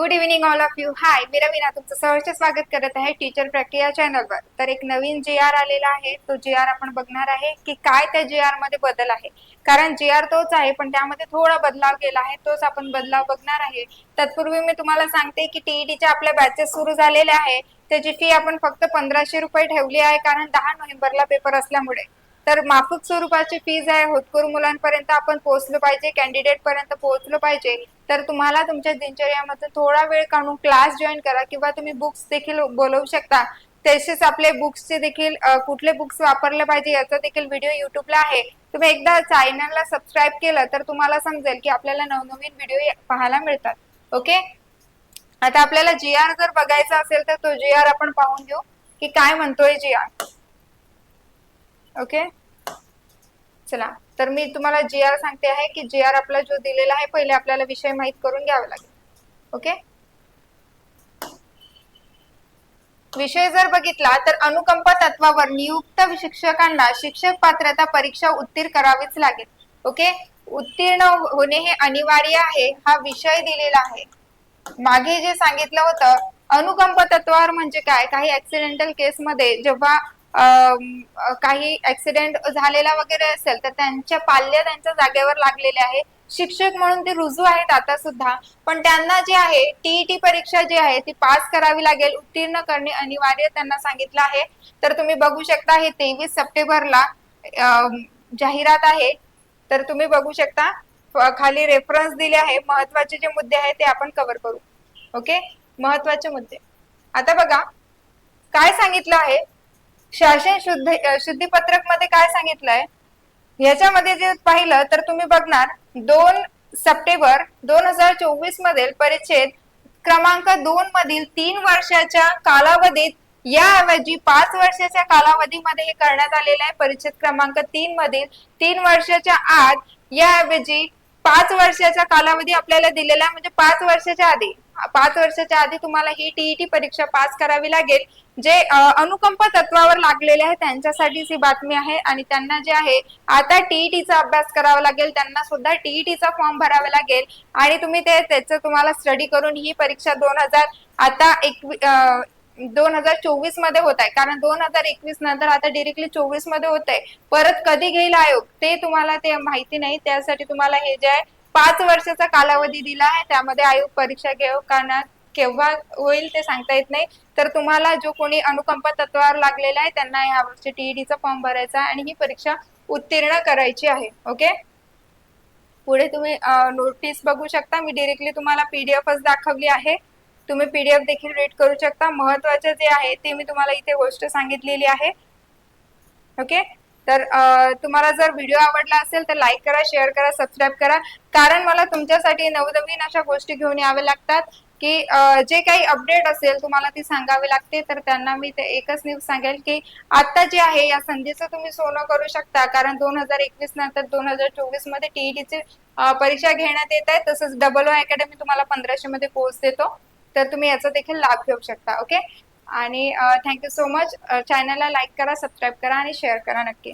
Good evening all of you hi मी रवीना. तुमचं सहर्ष स्वागत करत आहे टीचर प्रक्रिया चॅनलवर तर एक नवीन जी आर आलेला आहे. तो जी आर आपण बघणार आहे की काय त्या जी आरमध्ये बदल आहे. कारण जी आर तोच आहे पण त्यामध्ये थोडा बदलाव केला आहे. तोच आपण बदलाव बघणार आहे. तत्पूर्वी मी तुम्हाला सांगते की टीईटीच्या आपल्या बॅचेस सुरू झालेल्या आहे. त्याची फी आपण फक्त पंधराशे रुपये ठेवली आहे कारण दहा नोव्हेंबरला पेपर असल्यामुळे. तर माफक स्वरूपाची फीज आहे होतकरू मुलांपर्यंत आपण पोहोचलो पाहिजे कॅन्डिडेट पर्यंत पोहोचलो पाहिजे. तर तुम्हाला तुमच्या दिनचर्यामध्ये थोडा वेळ काढून क्लास जॉईन करा किंवा तुम्ही बुक्स देखील बोलवू शकता. तसेच आपले बुक्सचे देखील कुठले बुक्स वापरले पाहिजे याचा देखील व्हिडिओ युट्यूबला आहे. तुम्ही एकदा चॅनलला सबस्क्राईब केलं तर तुम्हाला समजेल की आपल्याला नवनवीन व्हिडिओ पाहायला मिळतात. ओके आता आपल्याला जी आर जर बघायचा असेल तर तो जी आर आपण पाहून घेऊ की काय म्हणतोय जी आर ओके चला. तर मी तुम्हाला जी आर सांगते आहे की जी आर आपला जो दिलेला आहे पहिले आपल्याला विषय माहीत करून घ्यावा लागेल. ओके विषय जर बघितला तर अनुकंप तत्वावर नियुक्त शिक्षकांना शिक्षक पात्रता परीक्षा उत्तीर्ण करावीच लागेल. ओके उत्तीर्ण होणे हे अनिवार्य आहे हा विषय दिलेला आहे. मागे जे सांगितलं होतं अनुकंप तत्वावर म्हणजे काय? काही ऍक्सिडेंटल केस मध्ये जेव्हा काही ऍक्सिडेंट झालेला वगैरे असेल तर त्यांच्या पाल्य त्यांच्या जागेवर लागलेले आहे. शिक्षक म्हणून ते रुजू आहेत आता सुद्धा. पण त्यांना जे आहे टीईटी परीक्षा जी आहे ती पास करावी लागेल उत्तीर्ण करणे अनिवार्य त्यांना सांगितलं आहे. तर तुम्ही बघू शकता हे तेवीस सप्टेंबरला जाहिरात आहे. तर तुम्ही बघू शकता खाली रेफरन्स दिले आहे. महत्त्वाचे जे मुद्दे आहेत ते आपण कव्हर करू. ओके महत्त्वाचे मुद्दे. आता बघा काय सांगितलं आहे? शासन शुद्ध अ, शुद्धीपत्रकमध्ये काय सांगितलंय? याच्यामध्ये जे पाहिलं तर तुम्ही बघणार दोन सप्टेंबर दोन हजार चोवीस मधील परिच्छेद क्रमांक दोन मधील तीन वर्षाच्या कालावधीत याऐवजी पाच वर्षाच्या कालावधीमध्ये हे करण्यात आलेलं आहे. परिच्छेद क्रमांक तीन मधील तीन वर्षाच्या आत याऐवजी पाच वर्षाचा कालावधी आपल्याला दिलेला आहे. म्हणजे पाच वर्षाच्या आधी. पाच वर्षाच्या आधी तुम्हाला ही टीईटी परीक्षा पास करावी लागेल. जे अनुकंप तत्वावर लागलेले आहे त्यांच्यासाठीच ही बातमी आहे आणि त्यांना जे आहे आता टीईटीचा अभ्यास करावा लागेल त्यांना सुद्धा टीईटीचा फॉर्म भरावा लागेल आणि तुम्ही ते त्याचं तुम्हाला स्टडी करून ही परीक्षा दोन हजार आता एक दोन हजार चोवीसमध्ये होत आहे. कारण दोन हजार एकवीस नंतर आता डिरेक्टली चोवीसमध्ये होत आहे. परत कधी घेईल आयोग ते तुम्हाला ते माहिती नाही. त्यासाठी तुम्हाला हे जे आहे पाच वर्षाचा कालावधी दिला आहे. त्यामध्ये आयोग परीक्षा घेऊ करणार केव्हा होईल ते सांगता येत नाही. तर तुम्हाला जो कोणी अनुकंप तत्वावर लागलेला आहे त्यांना या वर्षी टीईडीचा फॉर्म भरायचा आहे आणि ही परीक्षा उत्तीर्ण करायची आहे. ओके? पुढे तुम्ही नोटीस बघू शकता. मी डिरेक्टली तुम्हाला पीडीएफच दाखवली आहे. तुम्ही पीडीएफ देखील रीड करू शकता. महत्त्वाचे जे आहे ते मी तुम्हाला इथे गोष्ट सांगितलेली आहे. ओके? तर तुम्हाला जर व्हिडिओ आवडला असेल तर लाईक करा शेअर करा सबस्क्राईब करा. कारण मला तुमच्यासाठी नवनवीन अशा गोष्टी घेऊन याव्या लागतात की जे काही अपडेट असेल तुम्हाला ती सांगावी लागते तर त्यांना मी ते एकच न्यूज सांगेल की आता जे आहे या संधीचं तुम्ही सोनं करू शकता. कारण दोन हजार एकवीस नंतर दोन हजार चोवीसमध्ये टीईटीची परीक्षा घेण्यात येत आहे. तसंच डबल ओ अकॅडमी तुम्हाला पंधराशे मध्ये कोर्स देतो. तर तुम्ही याचा देखील लाभ घेऊ शकता. ओके? आणि थँक्यू सो मच चॅनलला लाईक करा सबस्क्राईब करा आणि शेअर करा नक्की.